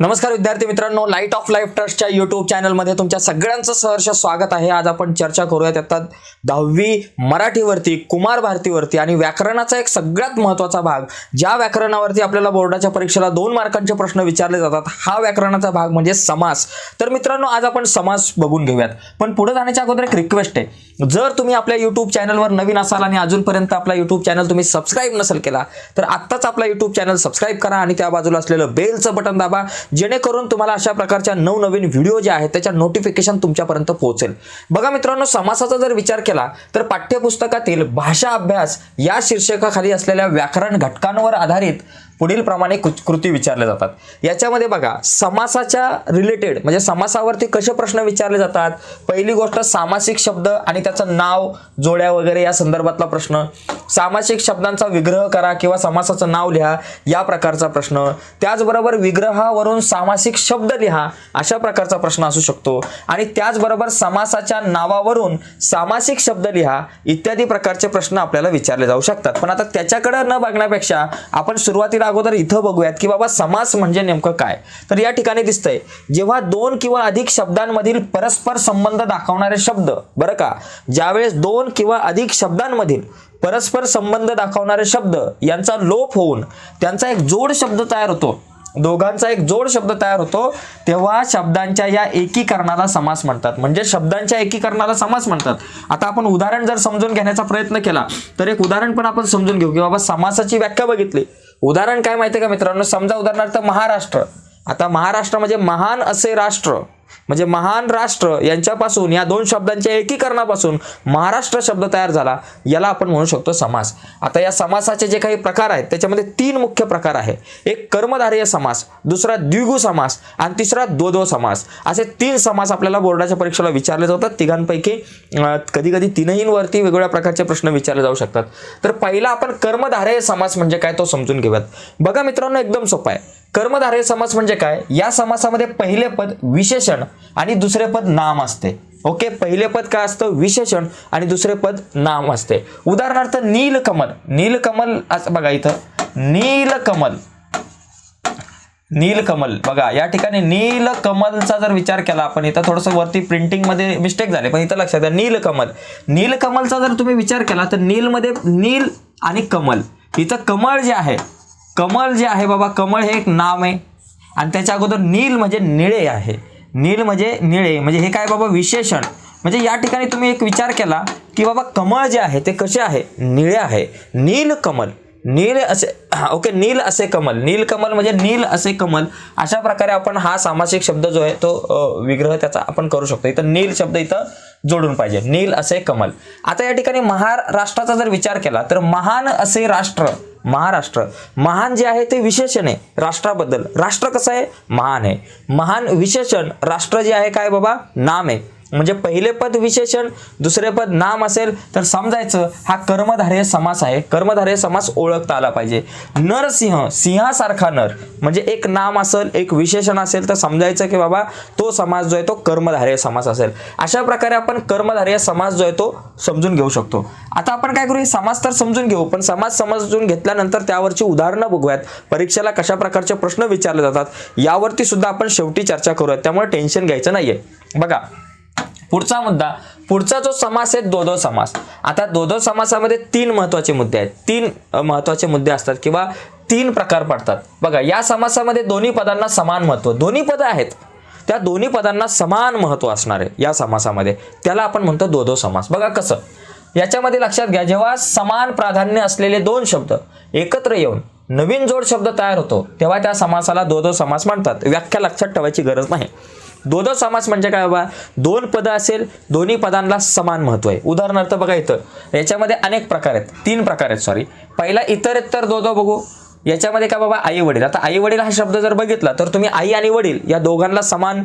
नमस्कार विद्यार्थी मित्रांनो लाइट ऑफ लाईफ ट्रस्टच्या युट्यूब चॅनलमध्ये तुमच्या सगळ्यांचं सहर्ष स्वागत आहे. आज आपण चर्चा करूयात आता दहावी मराठीवरती कुमार भारतीवरती आणि व्याकरणाचा एक सगळ्यात महत्त्वाचा भाग. ज्या व्याकरणावरती आपल्याला बोर्डाच्या परीक्षेला दोन मार्कांचे प्रश्न विचारले जातात हा व्याकरणाचा भाग म्हणजे समास. तर मित्रांनो आज आपण समास बघून घेऊयात. पण पुढे जाण्याच्या अगोदर एक रिक्वेस्ट आहे. जर तुम्ही आपल्या युट्यूब चॅनलवर नवीन असाल आणि अजूनपर्यंत आपला युट्यूब चॅनल तुम्ही सबस्क्राईब नसेल केला तर आत्ताच आपला युट्यूब चॅनल सबस्क्राईब करा आणि त्या बाजूला असलेलं बेलचं बटन दाबा. जेणेकरून तुम्हाला अशा प्रकारच्या नवनवीन व्हिडिओ जे आहेत त्याच्या नोटिफिकेशन तुमच्यापर्यंत पोहोचेल. बघा मित्रांनो समासाचा जर विचार केला तर पाठ्यपुस्तकातील भाषा अभ्यास या शीर्षकाखाली असलेल्या व्याकरण घटकांवर आधारित पुढील प्रमाणे कृ- कृती विचारल्या जातात. याच्यामध्ये बघा समासाच्या रिलेटेड म्हणजे समासावरती कसे प्रश्न विचारले जातात? पहिली गोष्ट सामासिक शब्द आणि त्याचं नाव जोड्या वगैरे या संदर्भातला प्रश्न. सामासिक शब्दांचा विग्रह करा किंवा समासाचं नाव लिहा या प्रकारचा प्रश्न. त्याचबरोबर विग्रहावरून सामासिक शब्द लिहा अशा प्रकारचा प्रश्न असू शकतो. आणि त्याचबरोबर समासाच्या नावावरून सामासिक शब्द लिहा इत्यादी प्रकारचे प्रश्न आपल्याला विचारले जाऊ शकतात. पण आता त्याच्याकडे न बघण्यापेक्षा आपण सुरुवातीला अगोदर इथं बघूयात की बाबा समास म्हणजे नेमकं काय? तर या ठिकाणी दिसतंय जेव्हा दोन किंवा अधिक शब्दांमधील परस्पर संबंध दाखवणारे शब्द बरं का? ज्यावेळेस दोन किंवा अधिक शब्दांमधील परस्पर संबंध दाखवणारे शब्द यांचा लोप होऊन त्यांचा एक जोड शब्द तयार होतो दोघांचा एक जोड शब्द तयार होतो तेव्हा शब्दांच्या या एकीकरणाला समास म्हणतात. म्हणजे शब्दांच्या एकीकरणाला समास म्हणतात. आता आपण उदाहरण जर समजून घेण्याचा प्रयत्न केला तर एक उदाहरण पण आपण समजून घेऊ की बाबा समासाची व्याख्या बघितली. उदाहरण काय माहिती का मित्रांनो? समजा उदाहरणार्थ महाराष्ट्र. आता महाराष्ट्र म्हणजे महान असे राष्ट्र. म्हणजे महान राष्ट्र यांच्यापासून या दोन शब्दांच्या एकीकरणापासून महाराष्ट्र शब्द तयार झाला याला आपण म्हणू शकतो समास. आता या समासाचे जे काही प्रकार आहेत त्याच्यामध्ये तीन मुख्य प्रकार आहे. एक कर्मधारय समास दुसरा द्विगु समास आणि तिसरा दोदो समास. असे तीन समास आपल्याला बोर्डाच्या परीक्षेला विचारले जातात. तिघांपैकी कधी कधी तीनहींवरती वेगवेगळ्या प्रकारचे प्रश्न विचारले जाऊ शकतात. तर पहिला आपण कर्मधारय समास म्हणजे काय तो समजून घेऊयात. बघा मित्रांनो एकदम सोपा आहे. कर्मधारय समास म्हणजे काय? या समासामध्ये पहिले पद विशेषण आणि दुसरे पद नाम असते. ओके? पहिले पद काय असतं? विशेषण आणि दुसरे पद नाम असते. उदाहरणार्थ नीलकमल. नीलकमल असं बघा इथं. नीलकमल. नीलकमल. बघा या ठिकाणी नीलकमलचा जर विचार केला आपण इथं थोडंसं वरती प्रिंटिंगमध्ये मिस्टेक झाले पण इथं लक्षात द्या नीलकमल. नीलकमलचा जर तुम्ही विचार केला तर नीलमध्ये नील आणि कमल. इथं कमळ जे आहे कमळ जे आहे बाबा कमळ हे एक नाव आहे. आणि त्याच्या अगोदर नील म्हणजे निळे आहे. नील म्हणजे निळे म्हणजे हे काय बाबा विशेषण. म्हणजे या ठिकाणी तुम्ही एक विचार केला की बाबा कमळ जे आहे ते कसे आहे? निळे आहे. नील कमल. नील असे ओके नील असे कमल. नील कमल म्हणजे नील असे कमल. अशा प्रकारे आपण हा सामासिक शब्द जो आहे तो विग्रह त्याचा आपण करू शकतो. इथं नील शब्द इथं जोडून पाहिजे. नील असे कमल. आता या ठिकाणी महाराष्ट्राचा जर विचार केला तर महान असे राष्ट्र महाराष्ट्र. महान जे आहे ते विशेषण आहे राष्ट्राबद्दल. राष्ट्र कसं आहे? महान आहे. महान विशेषण राष्ट्र जे आहे काय बाबा? नाम आहे. म्हणजे पहिले पद विशेषण दुसरे पद नाम असेल तर समजायचं हा कर्मधारय समास आहे. कर्मधारय समास ओळखता आला पाहिजे. नरसिंह सिंहासारखा नर म्हणजे एक नाम असेल एक विशेषण असेल तर समजायचं की बाबा तो समास जो आहे तो कर्मधारय समास असेल. अशा प्रकारे आपण कर्मधारय समास जो आहे तो समजून घेऊ शकतो. आता आपण काय करू हे समास तर समजून घेऊ पण समास समजून घेतल्यानंतर त्यावरची उदाहरणं बघूयात. परीक्षेला कशा प्रकारचे प्रश्न विचारले जातात यावरती सुद्धा आपण शेवटी चर्चा करूयात. त्यामुळे टेन्शन घ्यायचं नाहीये. बघा पुढचा मुद्दा पुढचा जो समास आहे दोदो समास. आता दोदो समासामध्ये तीन महत्त्वाचे मुद्दे आहेत. तीन महत्त्वाचे महत्त्वाचे मुद्दे असतात किंवा तीन प्रकार पडतात. बघा या समासामध्ये दोन्ही पदांना समान महत्त्व दोन्ही पदं आहेत. त्या दोन्ही पदांना समान महत्त्व असणार आहे या समासामध्ये. त्याला आपण म्हणतो दोदो समास. बघा कसं. याच्यामध्ये लक्षात घ्या जेव्हा समान प्राधान्य असलेले दोन शब्द एकत्र येऊन नवीन जोड शब्द तयार होतो तेव्हा त्या समासाला दोदो समास म्हणतात. व्याख्या लक्षात ठेवायची गरज नाही. दोदो समास म्हणजे काय बाबा? दोन पदं असेल दोन्ही पदांना समान महत्त्व आहे. उदाहरणार्थ बघा इथं. याच्यामध्ये अनेक प्रकार आहेत. तीन प्रकार आहेत सॉरी पहिला इतरेत्तर दोदो बघू. याच्यामध्ये काय बाबा? आई वडील. आता आई वडील हा शब्द जर बघितला तर तुम्ही आई आणि वडील या दोघांना समान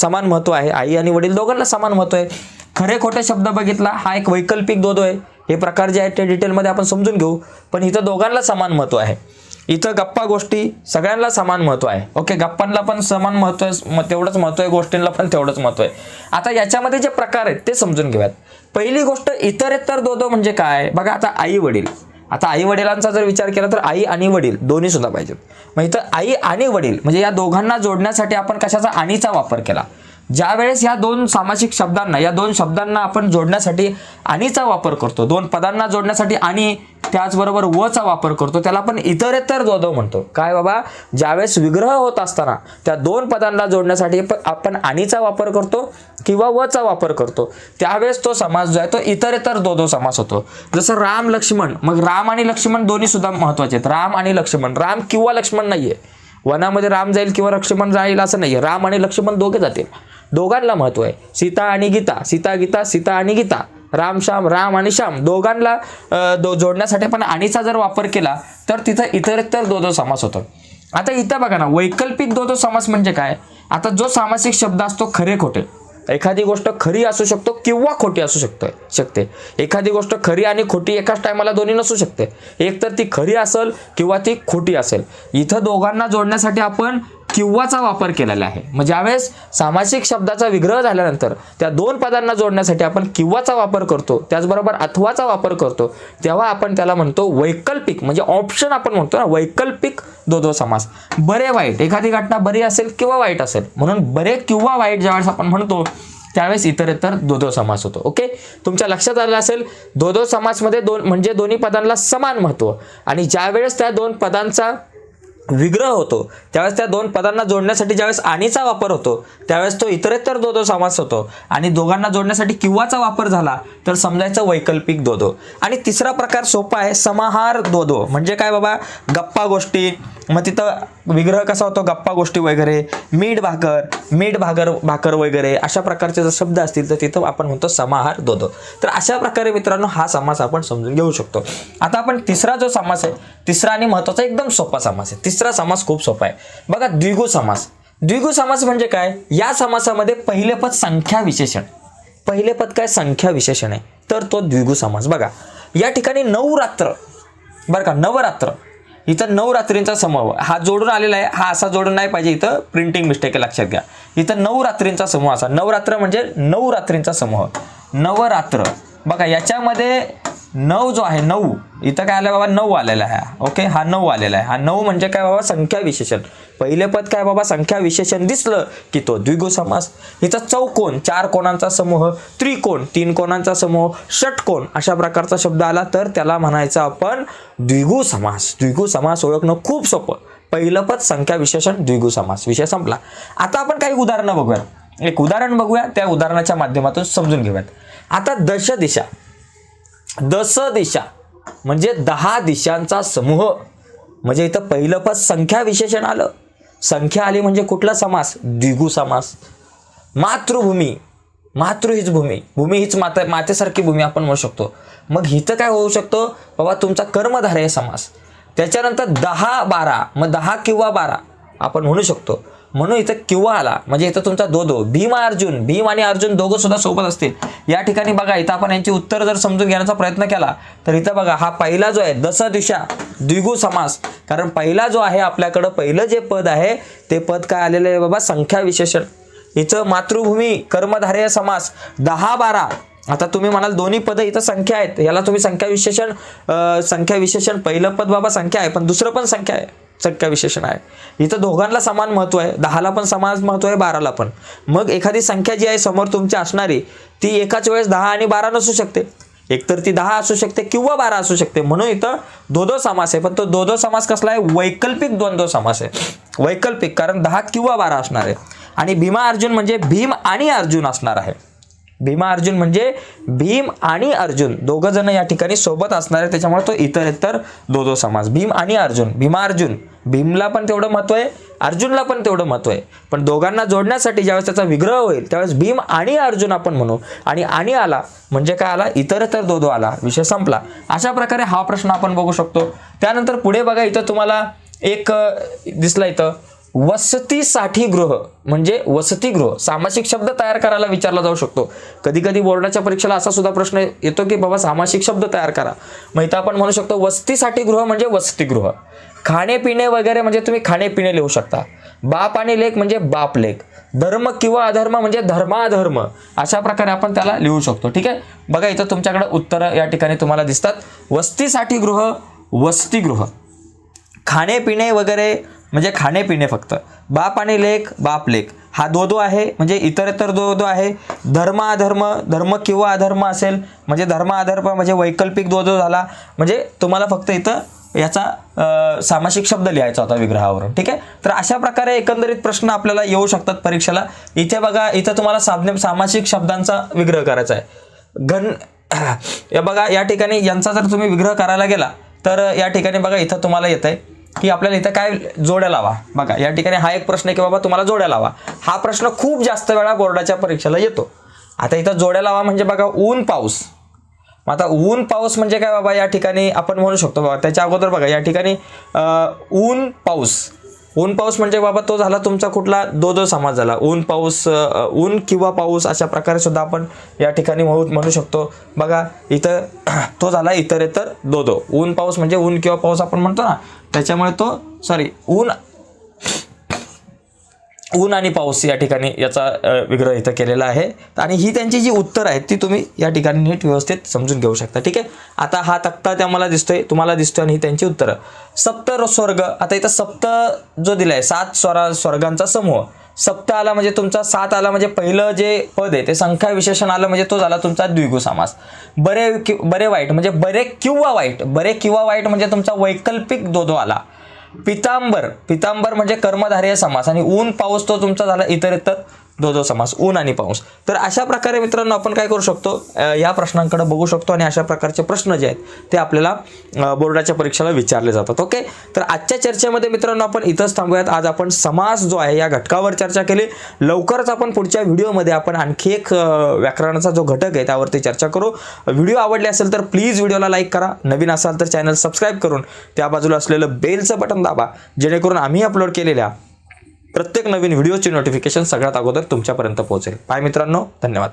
समान महत्त्व आहे. आई आणि वडील दोघांना समान महत्त्व आहे. खरे खोटे शब्द बघितला हा एक वैकल्पिक दोदो आहे. हे प्रकार जे आहेत ते डिटेलमध्ये आपण समजून घेऊ. पण इथं दोघांना समान महत्त्व आहे. इथं गप्पा गोष्टी सगळ्यांना समान महत्त्व आहे. ओके गप्पांना पण समान महत्त्व आहे तेवढंच महत्त्व आहे गोष्टींना पण तेवढंच महत्त्व आहे. आता याच्यामध्ये जे प्रकार आहेत ते समजून घेऊयात. पहिली गोष्ट इतरेत्तर दोदो म्हणजे काय? बघा आता आई वडील. आता आई वडिलांचा जर विचार केला तर आई आणि वडील दोन्ही सुद्धा पाहिजेत. मग इथं आई आणि वडील म्हणजे या दोघांना जोडण्यासाठी आपण कशाचा आणीचा वापर केला? ज्या वेळेस या दोन सामासिक शब्दांना या दोन शब्दांना आपण जोडण्यासाठी आणीचा वापर करतो दोन पदांना जोडण्यासाठी आणि त्याचबरोबर वचा वापर करतो त्याला आपण इतरेतर द्वंद्व म्हणतो. काय बाबा? ज्यावेळेस विग्रह होत असताना त्या दोन पदांना जोडण्यासाठी प- आपण आणीचा वापर करतो किंवा वचा वापर करतो. त्यावेळेस तो समास जो आहे तो इतरेतर दोधव समास होतो. जसं राम लक्ष्मण मग राम आणि लक्ष्मण दोन्ही सुद्धा महत्त्वाचे आहेत. राम आणि लक्ष्मण राम किंवा लक्ष्मण नाहीये. वनामध्ये राम जाईल किंवा लक्ष्मण जाईल असं नाहीये. राम आणि लक्ष्मण दोघे जातील. दोघांना महत्त्व आहे. सीता आणि गीता. सीता गीता सीता आणि गीता. राम श्याम राम आणि श्याम. दोघांना दो जोडण्यासाठी आपण आणीचा जर वापर केला तर तिथं इतरेतर दोदो समास होतो. आता इथं बघा ना वैकल्पिक दोधो समास म्हणजे काय? आता जो सामासिक शब्द असतो खरे खोटे. एखादी गोष्ट खरी असू शकतो किंवा खोटी असू शकतो शकते. एखादी गोष्ट खरी आणि खोटी एकाच टायमाला दोन्ही नसू शकते. एक तर ती खरी असेल किंवा ती खोटी असेल. इथं दोघांना जोडण्यासाठी आपण किंवाचा वापर केलेला आहे. मग ज्यावेळेस सामासिक शब्दाचा विग्रह झाल्यानंतर त्या दोन पदांना जोडण्यासाठी आपण किंवाचा वापर करतो त्याचबरोबर अथवाचा वापर करतो तेव्हा आपण त्याला म्हणतो वैकल्पिक. म्हणजे ऑप्शन आपण म्हणतो ना वैकल्पिक दोधो समास. बरे वाईट. एखादी घटना बरी असेल किंवा वाईट असेल. म्हणून बरे किंवा वाईट ज्यावेळेस आपण म्हणतो त्यावेळेस इतरेतर दोधो समास होतो. ओके? तुमच्या लक्षात आलं असेल दोदो समासमध्ये दोन म्हणजे दोन्ही पदांना समान महत्त्व आणि ज्यावेळेस त्या दोन पदांचा विग्रह होतो. त्यावेळेस त्या दोन पदांना जोडण्यासाठी ज्यावेळेस आणीचा वापर होतो त्यावेळेस तो इतरेतर दोदो समास होतो. आणि दोघांना जोडण्यासाठी किंवाचा वापर झाला तर समजायचं वैकल्पिक दोदो. आणि तिसरा प्रकार सोपा आहे समाहार दोदो. म्हणजे काय बाबा? गप्पा गोष्टी. मग तिथं विग्रह कसा होतो? गप्पा गोष्टी वगैरे मीठ भाकर मीठ भाकर भाकर वगैरे अशा प्रकारचे जर शब्द असतील तर तिथं आपण म्हणतो समाहार दोदो. तर अशा प्रकारे मित्रांनो हा समास आपण समजून घेऊ शकतो. आता आपण तिसरा जो समास आहे तिसरा आणि महत्त्वाचा एकदम सोपा समास आहे. तिसरा समास खूप सोपा आहे. बघा द्विगु समास. द्विगु समास म्हणजे काय? या समासामध्ये पहिले पद संख्या विशेषण. पहिले पद काय? संख्या विशेषण आहे. तर तो द्विगु समास. बघा या ठिकाणी नऊ रात्र बरं का नवरात्र. इथं नऊ रात्रींचा समूह हा जोडून आलेला आहे. हा असा जोडून नाही पाहिजे. इथं प्रिंटिंग मिस्टेक आहे. लक्षात घ्या. इथं नऊ रात्रींचा समूह असा नवरात्र म्हणजे नऊ रात्रींचा समूह. नवरात्र. बघा याच्यामध्ये नऊ जो आहे नऊ. इथं काय आलं बाबा? नऊ आलेला आहे. ओके? हा नऊ आलेला आहे. हा नऊ म्हणजे काय बाबा? संख्या विशेषण पहिले पद काय बाबा? संख्या विशेषण दिसलं की तो द्विगु समास इथं चौकोन चार कोणांचा समूह त्रिकोण तीन कोणांचा समूह षटकोण अशा प्रकारचा शब्द आला तर त्याला म्हणायचा आपण द्विगु समास द्विगु समास ओळखणं खूप सोपं. पहिलं पद संख्या विशेषण द्विगु समास विषय संपला. आता आपण काही उदाहरणं बघूया एक उदाहरण बघूया त्या उदाहरणाच्या माध्यमातून समजून घेऊयात. आता दश दिशा. दस दिशा म्हणजे दहा दिशांचा समूह. म्हणजे इथं पहिलं पद संख्या विशेषण आलं. संख्या आली म्हणजे कुठला समास? द्विगु समास. मातृभूमी. मातृ हीच भूमी. भूमी हीच माता मातेसारखी भूमी आपण म्हणू शकतो. मग हिथं काय होऊ शकतो? बाबा तुमचा कर्मधारय समास. त्याच्यानंतर दहा बारा. मग दहा किंवा बारा आपण म्हणू शकतो. म्हणून इथं किंवा आला. म्हणजे इथं तुमचा दो दो. भीम अर्जुन. भीम आणि अर्जुन दोघं सुद्धा सोबत असतील. या ठिकाणी बघा इथं आपण यांची उत्तर जर समजून घेण्याचा प्रयत्न केला तर इथं बघा हा पहिला जो आहे दस दिशा द्विगु समास. कारण पहिला जो आहे आपल्याकडं पहिलं जे पद आहे ते पद काय आलेलं आहे बाबा संख्या विशेषण. इथं मातृभूमी कर्मधारय समास दहा बारा. आता तुम्ही म्हणाल दोन्ही पद इथं संख्या आहेत. याला तुम्ही संख्या विशेषण संख्या विशेषण पहिलं पद बाबा संख्या आहे पण दुसरं पण संख्या आहे. संख्या विशेषण आहे. इथं दोघांना समान महत्त्व आहे. दहाला पण समान महत्त्व आहे बाराला पण. मग एखादी संख्या जी आहे समोर तुमची असणारी ती एकाच वेळेस दहा आणि बारा नसू शकते. एकतर ती दहा असू शकते किंवा बारा असू शकते. म्हणून इथं दोदो समास आहे. पण तो दोदो समास कसला आहे? वैकल्पिक द्वंद्व समास आहे. वैकल्पिक कारण दहा किंवा बारा असणार आहे. आणि भीमा अर्जुन म्हणजे भीम आणि अर्जुन असणार आहे. भीमा अर्जुन म्हणजे भीम आणि अर्जुन. दोघं जण या ठिकाणी सोबत असणार आहे त्याच्यामुळे तो इतर इतर दो दो समास. भीम आणि अर्जुन. भीमा अर्जुन. भीमला पण तेवढं महत्त्व आहे अर्जुनला पण तेवढं महत्त्व आहे. पण दोघांना जोडण्यासाठी ज्यावेळेस त्याचा विग्रह होईल त्यावेळेस भीम आणि अर्जुन आपण म्हणू. आणि आणि आला म्हणजे काय आला? इतर तर दो दो आला. विषय संपला. अशा प्रकारे हा प्रश्न आपण बघू शकतो. त्यानंतर पुढे बघा इथं तुम्हाला एक दिसला इथं. वसतीसाठी गृह म्हणजे वसतिगृह सामासिक शब्द तयार करायला विचारला जाऊ शकतो. कधी कधी बोर्डाच्या परीक्षेला असा सुद्धा प्रश्न येतो की बाबा सामासिक शब्द तयार करा. मग इथं आपण म्हणू शकतो वस्तीसाठी गृह म्हणजे वसतिगृह. खाणेपिणे वगैरे म्हणजे तुम्ही खाणेपिणे लिहू शकता. बाप आणि लेख म्हणजे बाप लेख. धर्म किंवा अधर्म म्हणजे धर्माधर्म. अशा प्रकारे आपण त्याला लिहू शकतो ठीक आहे? बघा इथं तुमच्याकडे उत्तरं या ठिकाणी तुम्हाला दिसतात. वस्तीसाठी गृह वसतिगृह. खाणेपिणे वगैरे म्हणजे खाणे पिणे फक्त. बाप आणि लेख बाप लेख. हा दो दो आहे म्हणजे इतरतर दो दो आहे. धर्म अधर्म धर्म किंवा अधर्म असेल म्हणजे धर्म अधर्म म्हणजे वैकल्पिक दो दो झाला. म्हणजे तुम्हाला फक्त इथं याचा सामासिक शब्द लिहायचा होता विग्रहावरून. ठीक आहे? तर अशा प्रकारे एकंदरीत प्रश्न आपल्याला येऊ शकतात परीक्षेला. इथे बघा इथं तुम्हाला साधने सामासिक शब्दांचा विग्रह करायचा आहे. घन या बघा या ठिकाणी यांचा जर तुम्ही विग्रह करायला गेला तर या ठिकाणी बघा इथं तुम्हाला येत आहे की आपल्याला इथं काय जोड्या लावा? बघा या ठिकाणी हा एक प्रश्न आहे की बाबा तुम्हाला जोड्या लावा. हा प्रश्न खूप जास्त वेळा बोर्डाच्या परीक्षेला येतो. आता इथं जोड्या लावा म्हणजे बघा ऊन पाऊस. मग आता ऊन पाऊस म्हणजे काय बाबा या ठिकाणी आपण म्हणू शकतो बाबा त्याच्या अगोदर बघा या ठिकाणी ऊन पाऊस. ऊन पाऊस म्हणजे बाबा तो झाला तुमचा कुठला दो दो समाज झाला. ऊन पाऊस ऊन किंवा पाऊस अशा प्रकारे सुद्धा आपण या ठिकाणी म्हणू म्हणू शकतो. बघा इथं तो झाला इतर इतर दो दो ऊन पाऊस म्हणजे ऊन किंवा पाऊस आपण म्हणतो ना त्याच्यामुळे तो सॉरी ऊन ऊन आणि पाऊस या ठिकाणी याचा विग्रह इथं केलेला आहे. आणि ही त्यांची जी उत्तर आहेत ती तुम्ही या ठिकाणी नीट व्यवस्थित समजून घेऊ शकता. ठीक आहे? आता हा तक्ता त्या मला दिसतोय तुम्हाला दिसतोय आणि ही त्यांची उत्तरं. सप्त स्वर्ग आता इथं सप्त जो दिला आहे सात स्वरा स्वर्गांचा समूह. सप्त आला म्हणजे तुमचा सात आला म्हणजे पहिलं जे पद आहे ते संख्या विशेषण आलं म्हणजे तो झाला तुमचा द्विगु समास. बरे कि- बरे वाईट म्हणजे बरे किंवा वाईट बरे किंवा वाईट म्हणजे तुमचा वैकल्पिक दोदो आला. पितांबर. पितांबर म्हणजे कर्मधारय समास. आणि ऊन पाऊस तो तुमचा झाला इतर इतर दो धो समास ऊन आणि पाऊस. तर अशा प्रकारे मित्रांनो आपण काय करू शकतो? या प्रश्नांकडे बघू शकतो आणि अशा प्रकारचे प्रश्न जे आहेत ते आपल्याला बोर्डाच्या परीक्षेला विचारले जातात ओके? तर आजच्या चर्चेमध्ये मित्रांनो आपण इथंच थांबूयात. आज आपण समास जो आहे या घटकावर चर्चा केली. लवकरच आपण पुढच्या व्हिडिओमध्ये आपण आणखी एक व्याकरणाचा जो घटक आहे त्यावरती चर्चा करू. व्हिडिओ आवडले असेल तर प्लीज व्हिडिओला लाईक करा. नवीन असाल तर चॅनल सबस्क्राईब करून त्या बाजूला असलेलं बेलचं बटन दाबा. जेणेकरून आम्ही अपलोड केलेल्या प्रत्येक नवीन व्हिडिओची नोटिफिकेशन सगळ्यात अगोदर तुमच्यापर्यंत पोहोचेल. बाय मित्रांनो धन्यवाद.